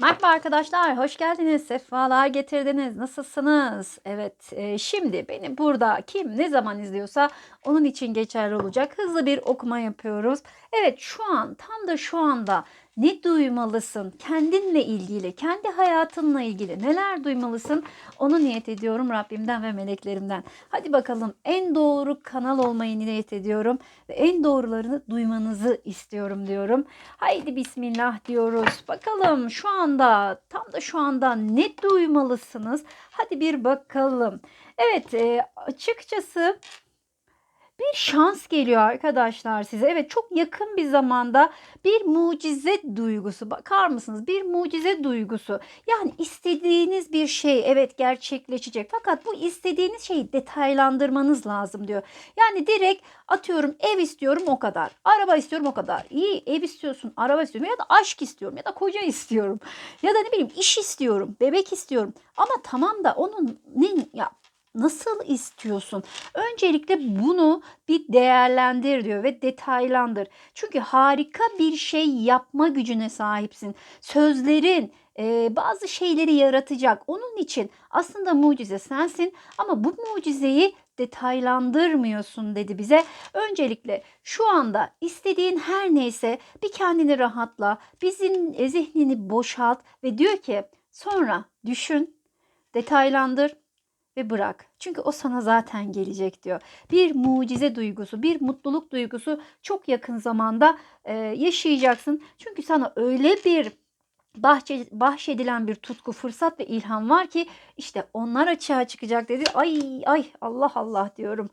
Merhaba arkadaşlar, hoş geldiniz, sefalar getirdiniz. Nasılsınız? Evet, e, şimdi beni burada kim ne zaman izliyorsa onun için geçerli olacak. Hızlı bir okuma yapıyoruz. Evet, şu an, tam da şu anda ne duymalısın? Kendinle ilgili, kendi hayatınla ilgili neler duymalısın? Onu niyet ediyorum Rabbimden ve meleklerimden. Hadi bakalım en doğru kanal olmayı niyet ediyorum ve en doğrularını duymanızı istiyorum diyorum. Haydi bismillah diyoruz. Bakalım şu anda, tam da şu anda ne duymalısınız? Hadi bir bakalım. Evet, e, açıkçası bir şans geliyor arkadaşlar size. Evet çok yakın bir zamanda bir mucize duygusu. Bakar mısınız? Bir mucize duygusu. Yani istediğiniz bir şey evet gerçekleşecek. Fakat bu istediğiniz şeyi detaylandırmanız lazım diyor. Yani direkt atıyorum ev istiyorum o kadar. Araba istiyorum o kadar. İyi ev istiyorsun, araba istiyorum ya da aşk istiyorum ya da koca istiyorum. Ya da ne bileyim iş istiyorum, bebek istiyorum. Ama tamam da onun ne ya nasıl istiyorsun? Öncelikle bunu bir değerlendir diyor ve detaylandır. Çünkü harika bir şey yapma gücüne sahipsin. Sözlerin e, bazı şeyleri yaratacak. Onun için aslında mucize sensin ama bu mucizeyi detaylandırmıyorsun dedi bize. Öncelikle şu anda istediğin her neyse bir kendini rahatla, bizim zihnini boşalt ve diyor ki sonra düşün, detaylandır ve bırak. Çünkü o sana zaten gelecek diyor. Bir mucize duygusu, bir mutluluk duygusu çok yakın zamanda e, yaşayacaksın. Çünkü sana öyle bir bahçe, bahşedilen bir tutku, fırsat ve ilham var ki işte onlar açığa çıkacak dedi. Ay ay Allah Allah diyorum.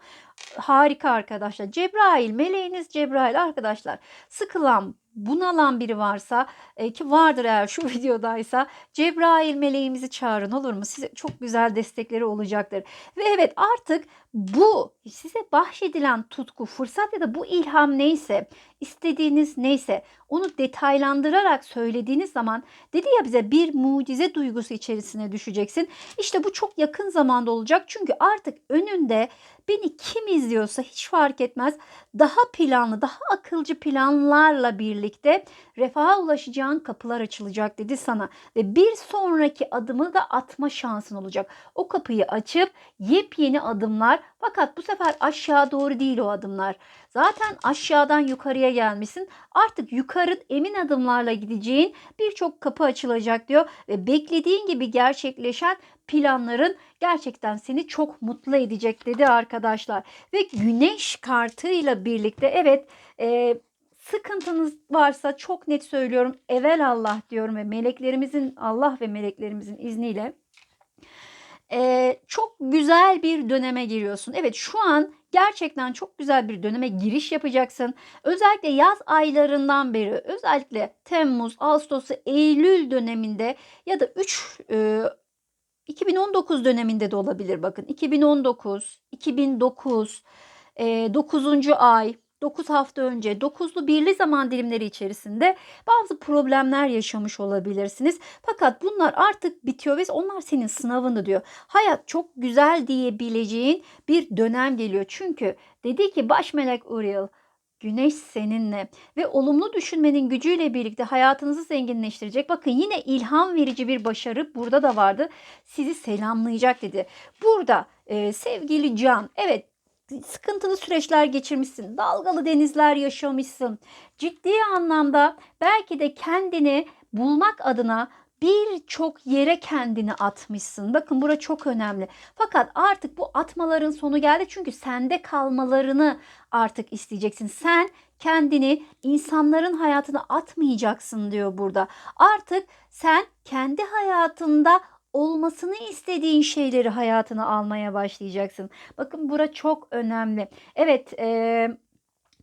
Harika arkadaşlar. Cebrail, meleğiniz Cebrail arkadaşlar. Sıkılan, bunalan biri varsa e, ki vardır eğer şu videodaysa Cebrail meleğimizi çağırın olur mu? Size çok güzel destekleri olacaktır. Ve evet artık bu size bahşedilen tutku, fırsat ya da bu ilham neyse, istediğiniz neyse onu detaylandırarak söylediğiniz zaman dedi ya bize bir mucize duygusu içerisine düşeceksin. İşte bu çok yakın zamanda olacak. Çünkü artık önünde beni kim izliyorsa hiç fark etmez. Daha planlı, daha akılcı planlarla birlikte refaha ulaşacağın kapılar açılacak dedi sana. Ve bir sonraki adımı da atma şansın olacak. O kapıyı açıp yepyeni adımlar fakat bu sefer aşağı doğru değil o adımlar. Zaten aşağıdan yukarıya gelmişsin. Artık yukarı emin adımlarla gideceğin birçok kapı açılacak diyor ve beklediğin gibi gerçekleşen planların gerçekten seni çok mutlu edecek dedi arkadaşlar. Ve güneş kartıyla birlikte evet e, sıkıntınız varsa çok net söylüyorum evvel Allah diyorum ve meleklerimizin Allah ve meleklerimizin izniyle e, çok güzel bir döneme giriyorsun. Evet şu an gerçekten çok güzel bir döneme giriş yapacaksın. Özellikle yaz aylarından beri özellikle Temmuz, Ağustos, Eylül döneminde ya da 3 e, 2019 döneminde de olabilir bakın. 2019, 2009, e, 9. ay, 9 hafta önce 9'lu birli zaman dilimleri içerisinde bazı problemler yaşamış olabilirsiniz. Fakat bunlar artık bitiyor ve onlar senin sınavını diyor. Hayat çok güzel diyebileceğin bir dönem geliyor. Çünkü dedi ki baş melek Uriel Güneş seninle ve olumlu düşünmenin gücüyle birlikte hayatınızı zenginleştirecek. Bakın yine ilham verici bir başarı burada da vardı. Sizi selamlayacak dedi. Burada e, sevgili Can evet sıkıntılı süreçler geçirmişsin. Dalgalı denizler yaşamışsın. Ciddi anlamda belki de kendini bulmak adına birçok yere kendini atmışsın. Bakın bura çok önemli. Fakat artık bu atmaların sonu geldi. Çünkü sende kalmalarını artık isteyeceksin. Sen kendini insanların hayatına atmayacaksın diyor burada. Artık sen kendi hayatında olmasını istediğin şeyleri hayatına almaya başlayacaksın. Bakın bura çok önemli. Evet, eee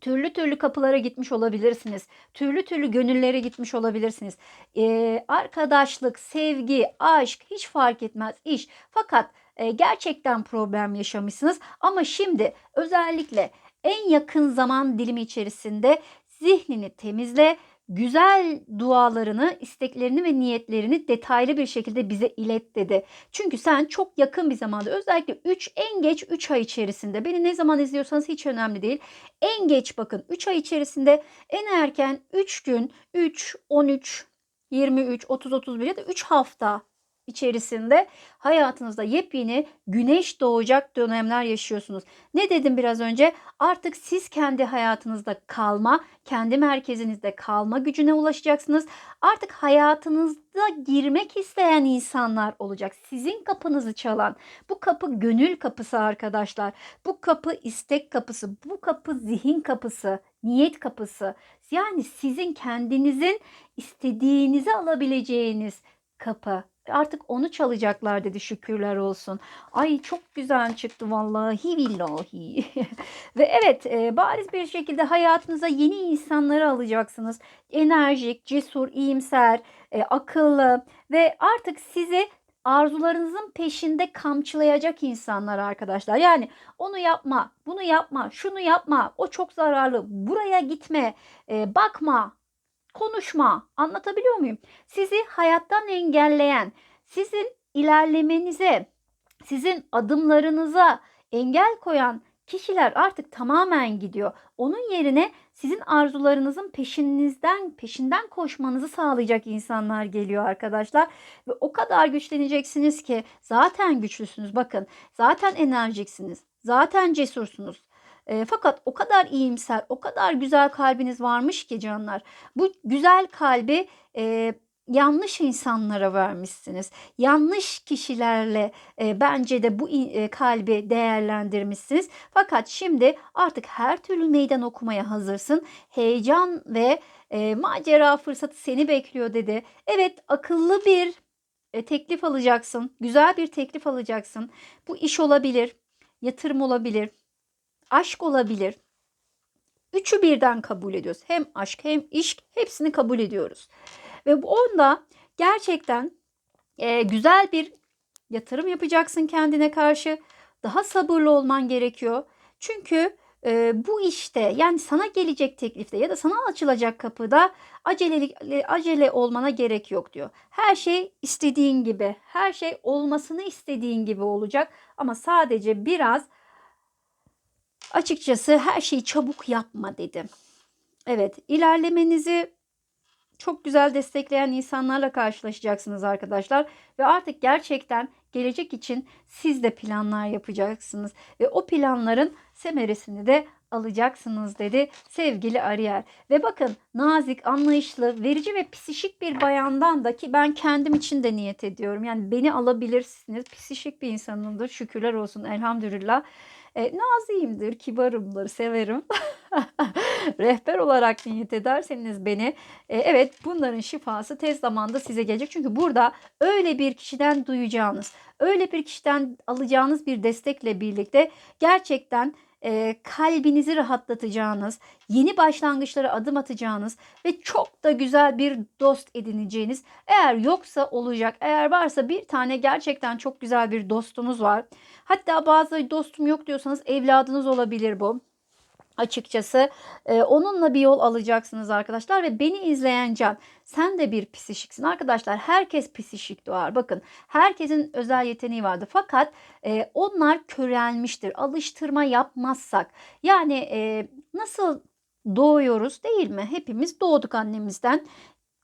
türlü türlü kapılara gitmiş olabilirsiniz. Türlü türlü gönüllere gitmiş olabilirsiniz. Ee, arkadaşlık, sevgi, aşk hiç fark etmez iş. Fakat e, gerçekten problem yaşamışsınız. Ama şimdi özellikle en yakın zaman dilimi içerisinde zihnini temizle güzel dualarını, isteklerini ve niyetlerini detaylı bir şekilde bize ilet dedi. Çünkü sen çok yakın bir zamanda özellikle 3 en geç 3 ay içerisinde beni ne zaman izliyorsanız hiç önemli değil. En geç bakın 3 ay içerisinde en erken 3 gün 3 13 23, 30, 31 ya da 3 hafta içerisinde hayatınızda yepyeni güneş doğacak dönemler yaşıyorsunuz. Ne dedim biraz önce? Artık siz kendi hayatınızda kalma, kendi merkezinizde kalma gücüne ulaşacaksınız. Artık hayatınızda girmek isteyen insanlar olacak. Sizin kapınızı çalan. Bu kapı gönül kapısı arkadaşlar. Bu kapı istek kapısı. Bu kapı zihin kapısı, niyet kapısı. Yani sizin kendinizin istediğinizi alabileceğiniz kapı. Artık onu çalacaklar dedi şükürler olsun. Ay çok güzel çıktı vallahi billahi. Ve evet e, bariz bir şekilde hayatınıza yeni insanları alacaksınız. Enerjik, cesur, iyimser, e, akıllı ve artık sizi arzularınızın peşinde kamçılayacak insanlar arkadaşlar. Yani onu yapma, bunu yapma, şunu yapma, o çok zararlı, buraya gitme, e, bakma, konuşma. Anlatabiliyor muyum? Sizi hayattan engelleyen, sizin ilerlemenize, sizin adımlarınıza engel koyan kişiler artık tamamen gidiyor. Onun yerine sizin arzularınızın peşinizden peşinden koşmanızı sağlayacak insanlar geliyor arkadaşlar ve o kadar güçleneceksiniz ki zaten güçlüsünüz. Bakın, zaten enerjiksiniz. Zaten cesursunuz. E, fakat o kadar iyimser, o kadar güzel kalbiniz varmış ki canlar. Bu güzel kalbi e, yanlış insanlara vermişsiniz. Yanlış kişilerle e, bence de bu e, kalbi değerlendirmişsiniz. Fakat şimdi artık her türlü meydan okumaya hazırsın. Heyecan ve e, macera fırsatı seni bekliyor dedi. Evet akıllı bir e, teklif alacaksın. Güzel bir teklif alacaksın. Bu iş olabilir, yatırım olabilir, aşk olabilir. Üçü birden kabul ediyoruz. Hem aşk hem iş hepsini kabul ediyoruz. Ve bu onda gerçekten e, güzel bir yatırım yapacaksın kendine karşı. Daha sabırlı olman gerekiyor. Çünkü e, bu işte yani sana gelecek teklifte ya da sana açılacak kapıda acele, acele olmana gerek yok diyor. Her şey istediğin gibi, her şey olmasını istediğin gibi olacak ama sadece biraz açıkçası her şeyi çabuk yapma dedim. Evet, ilerlemenizi çok güzel destekleyen insanlarla karşılaşacaksınız arkadaşlar ve artık gerçekten gelecek için siz de planlar yapacaksınız ve o planların semeresini de alacaksınız dedi sevgili Ariel. Ve bakın nazik, anlayışlı, verici ve psişik bir bayandan da ki ben kendim için de niyet ediyorum. Yani beni alabilirsiniz. Psişik bir insanımdır. Şükürler olsun elhamdülillah. E, naziyimdir, kibarımdır, severim. Rehber olarak niyet ederseniz beni e, evet bunların şifası tez zamanda size gelecek. Çünkü burada öyle bir kişiden duyacağınız, öyle bir kişiden alacağınız bir destekle birlikte gerçekten e, kalbinizi rahatlatacağınız, yeni başlangıçlara adım atacağınız ve çok da güzel bir dost edineceğiniz. Eğer yoksa olacak, eğer varsa bir tane gerçekten çok güzel bir dostunuz var. Hatta bazı dostum yok diyorsanız evladınız olabilir bu açıkçası. E, onunla bir yol alacaksınız arkadaşlar ve beni izleyen can sen de bir psişiksin arkadaşlar herkes psişik doğar. Bakın herkesin özel yeteneği vardı fakat e, onlar körelmiştir. Alıştırma yapmazsak. Yani e, nasıl doğuyoruz değil mi? Hepimiz doğduk annemizden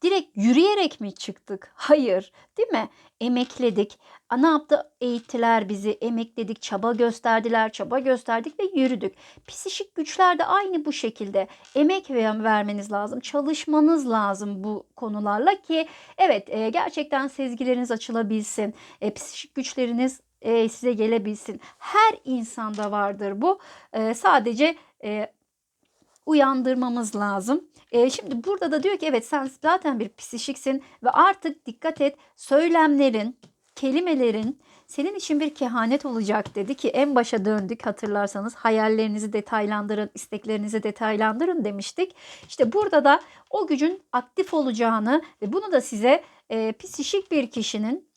direkt yürüyerek mi çıktık? Hayır, değil mi? Emekledik. Ne yaptı? Eğittiler bizi, emekledik, çaba gösterdiler, çaba gösterdik ve yürüdük. Psişik güçler de aynı bu şekilde. Emek vermeniz lazım, çalışmanız lazım bu konularla ki evet e, gerçekten sezgileriniz açılabilsin. E, psişik güçleriniz e, size gelebilsin. Her insanda vardır bu. Sadece uyandırmamız lazım. E, şimdi burada da diyor ki evet sen zaten bir psişiksin ve artık dikkat et söylemlerin, kelimelerin senin için bir kehanet olacak dedi ki en başa döndük hatırlarsanız hayallerinizi detaylandırın, isteklerinizi detaylandırın demiştik. İşte burada da o gücün aktif olacağını ve bunu da size e, psişik bir kişinin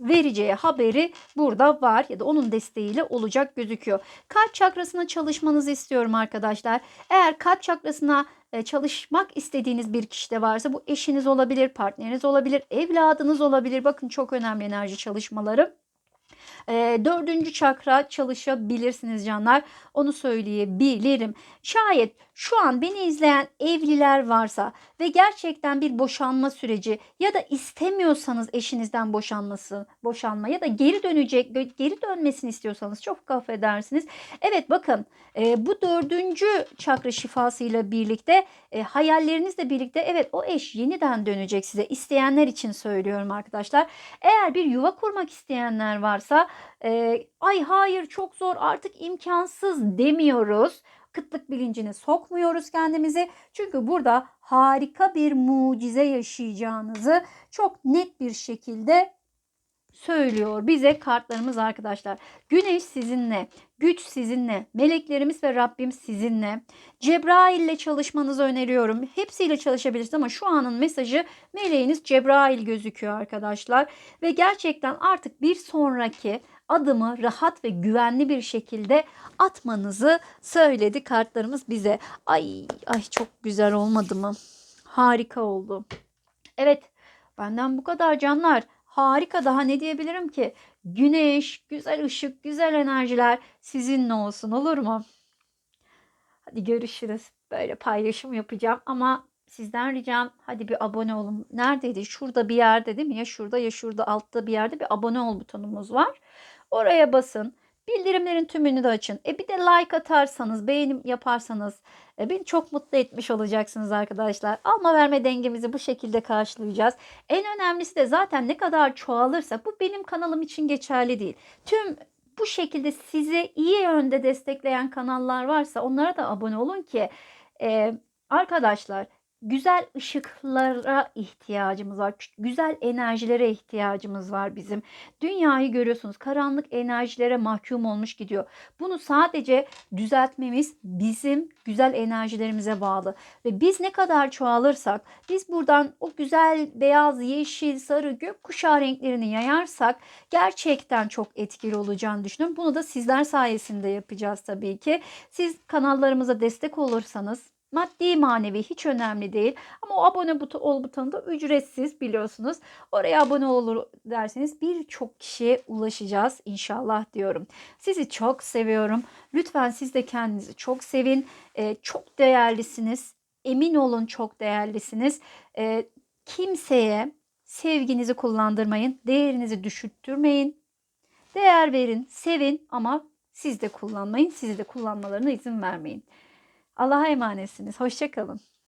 vereceği haberi burada var ya da onun desteğiyle olacak gözüküyor. Kalp çakrasına çalışmanızı istiyorum arkadaşlar. Eğer kalp çakrasına e, çalışmak istediğiniz bir kişi de varsa bu eşiniz olabilir, partneriniz olabilir, evladınız olabilir. Bakın çok önemli enerji çalışmaları. E, dördüncü çakra çalışabilirsiniz canlar. Onu söyleyebilirim. Şayet şu an beni izleyen evliler varsa ve gerçekten bir boşanma süreci ya da istemiyorsanız eşinizden boşanması, boşanma ya da geri dönecek, geri dönmesini istiyorsanız çok affedersiniz. Evet bakın e, bu dördüncü çakra şifasıyla birlikte e, hayallerinizle birlikte evet o eş yeniden dönecek size. İsteyenler için söylüyorum arkadaşlar. Eğer bir yuva kurmak isteyenler varsa e, ay hayır çok zor artık imkansız demiyoruz kıtlık bilincine sokmuyoruz kendimizi. Çünkü burada harika bir mucize yaşayacağınızı çok net bir şekilde söylüyor bize kartlarımız arkadaşlar. Güneş sizinle, güç sizinle, meleklerimiz ve Rabbim sizinle. Cebrail ile çalışmanızı öneriyorum. Hepsiyle çalışabilirsiniz ama şu anın mesajı meleğiniz Cebrail gözüküyor arkadaşlar. Ve gerçekten artık bir sonraki adımı rahat ve güvenli bir şekilde atmanızı söyledi kartlarımız bize. Ay ay çok güzel olmadı mı? Harika oldu. Evet benden bu kadar canlar. Harika daha ne diyebilirim ki? Güneş, güzel ışık, güzel enerjiler sizinle olsun olur mu? Hadi görüşürüz. Böyle paylaşım yapacağım ama sizden ricam hadi bir abone olun. Neredeydi? Şurada bir yerde değil mi? Ya şurada ya şurada altta bir yerde bir abone ol butonumuz var. Oraya basın. Bildirimlerin tümünü de açın. E bir de like atarsanız, beğenim yaparsanız e, beni çok mutlu etmiş olacaksınız arkadaşlar. Alma verme dengemizi bu şekilde karşılayacağız. En önemlisi de zaten ne kadar çoğalırsa bu benim kanalım için geçerli değil. Tüm bu şekilde sizi iyi yönde destekleyen kanallar varsa onlara da abone olun ki e, arkadaşlar güzel ışıklara ihtiyacımız var. Güzel enerjilere ihtiyacımız var bizim. Dünyayı görüyorsunuz. Karanlık enerjilere mahkum olmuş gidiyor. Bunu sadece düzeltmemiz bizim güzel enerjilerimize bağlı. Ve biz ne kadar çoğalırsak, biz buradan o güzel beyaz, yeşil, sarı, gökkuşağı renklerini yayarsak gerçekten çok etkili olacağını düşünüyorum. Bunu da sizler sayesinde yapacağız tabii ki. Siz kanallarımıza destek olursanız Maddi manevi hiç önemli değil. Ama o abone buton, ol butonu da ücretsiz biliyorsunuz. Oraya abone olur derseniz birçok kişiye ulaşacağız inşallah diyorum. Sizi çok seviyorum. Lütfen siz de kendinizi çok sevin. Ee, çok değerlisiniz. Emin olun çok değerlisiniz. Ee, kimseye sevginizi kullandırmayın. Değerinizi düşürttürmeyin. Değer verin, sevin ama siz de kullanmayın. Sizi de kullanmalarına izin vermeyin. Allah'a emanetsiniz. Hoşçakalın.